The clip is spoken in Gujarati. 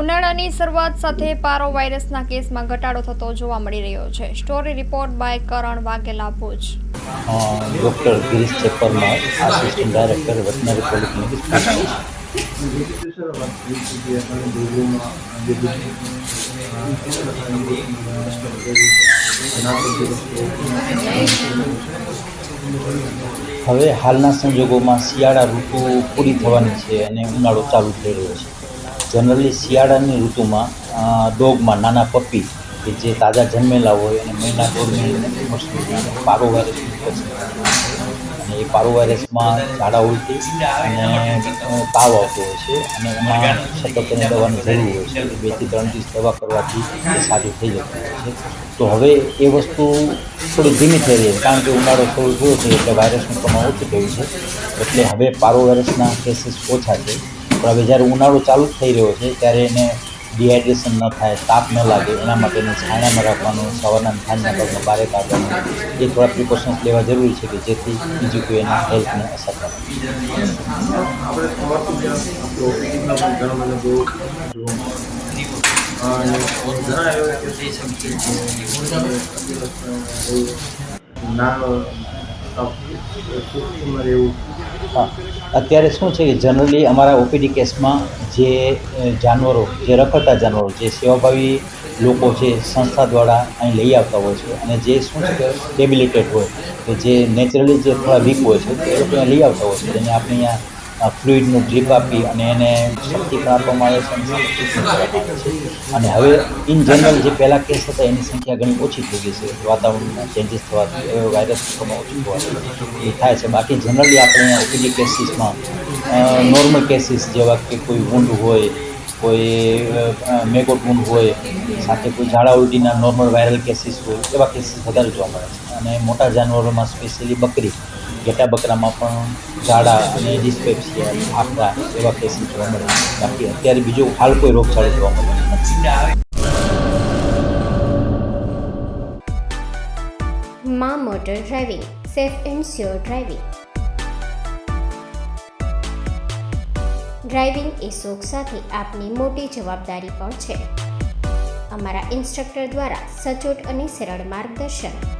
ઉનાળાની શરૂઆત સાથે પારો વાયરસના કેસમાં ઘટાડો થતો જોવા મળી રહ્યો છે. Story report by Karan Vaghela Bhuj. Doctor Girish ચેપરમાં assistant director veterinary polyclinic હવે હાલના સંજોગોમાં શિયાળા ઋતુ પૂરી થવાની છે અને ઉનાળો ચાલુ થઈ રહ્યો છે. જનરલી શિયાળાની ઋતુમાં ડોગમાં નાના પપ્પી કે જે તાજા જન્મેલા હોય અને મહિના દોઢ મહિના પારો વાયરસ અને એ પારો વાયરસમાં ઝાડા ઉલટી અને તાવ આવતો હોય છે અને એમાં સતત એને દવાની જરૂર હોય છે. બેથી ત્રણ દિવસ દવા કરવાથી સારું થઈ જતું હોય છે. તો હવે એ વસ્તુ થોડી ધીમી થઈ રહી છે, કારણ કે ઉનાળો થોડું થયો છે એટલે વાયરસનું પ્રમાણ ઓછું થયું છે. એટલે હવે પારો વાયરસના કેસીસ ઓછા છે. પણ હવે જ્યારે ઉનાળો ચાલુ થઈ રહ્યો છે ત્યારે એને ડિહાઇડ્રેશન ન થાય તાપ ન લાગે એના માટેનું છાયામાં રાખવાનું સવારના સાંજના ભાગમાં બારે કાઢવાનું એ થોડા પ્રિકોશન્સ લેવા જરૂરી છે કે જેથી બીજું કોઈ એના હેલ્થને અસર ન ઘણા હા. અત્યારે શું છે કે જનરલી અમારા ઓપીડી કેસમાં જે જાનવરો, જે રખડતા જાનવરો, જે સેવાભાવી લોકો છે, સંસ્થા દ્વારા અહીં લઈ આવતા હોય છે અને જે શું છે કે ડેબિલિટેડ હોય, કે જે નેચરલી જે થોડા વીક હોય છે, તે લોકો લઈ આવતા હોય છે. અને આપણે અહીંયા ફ્લુઇડનું ડ્રીપ આપી અને એને શક્તિ પણ આપવામાં આવે છે અને હવે ઇન જનરલ જે પહેલાં કેસ હતા એની સંખ્યા ઘણી ઓછી થઈ ગઈ છે. વાતાવરણમાં ચેન્જીસ થવાથી પ્રમાણ ઓછું થવાથી એ થાય છે. બાકી જનરલી આપણે ઓપીડી કેસીસમાં નોર્મલ કેસીસ જેવા કે કોઈ ઊંડ હોય, કોઈ મેગોટ વૂંડ હોય, સાથે કોઈ ઝાડા ઉલટીના નોર્મલ વાયરલ કેસીસ હોય, એવા કેસીસ વધારે જોવા મળે છે. અને મોટા જાનવરોમાં સ્પેશિયલી બકરી ઘેટા બકરામાં પણ ઝાડા અને ડિસ્પેપ્સિયા આફરા એવા કેસીસ જોવા મળે. બાકી અત્યારે બીજો હાલ કોઈ રોગચાળો જોવા મળતો નથી. મા motor driving, safe and sure driving. Driving એ શોખ સાથે આપની મોટી જવાબદારી પણ છે. અમારા ઇન્સ્ટ્રક્ટર દ્વારા સચોટ અને સરળ માર્ગદર્શન.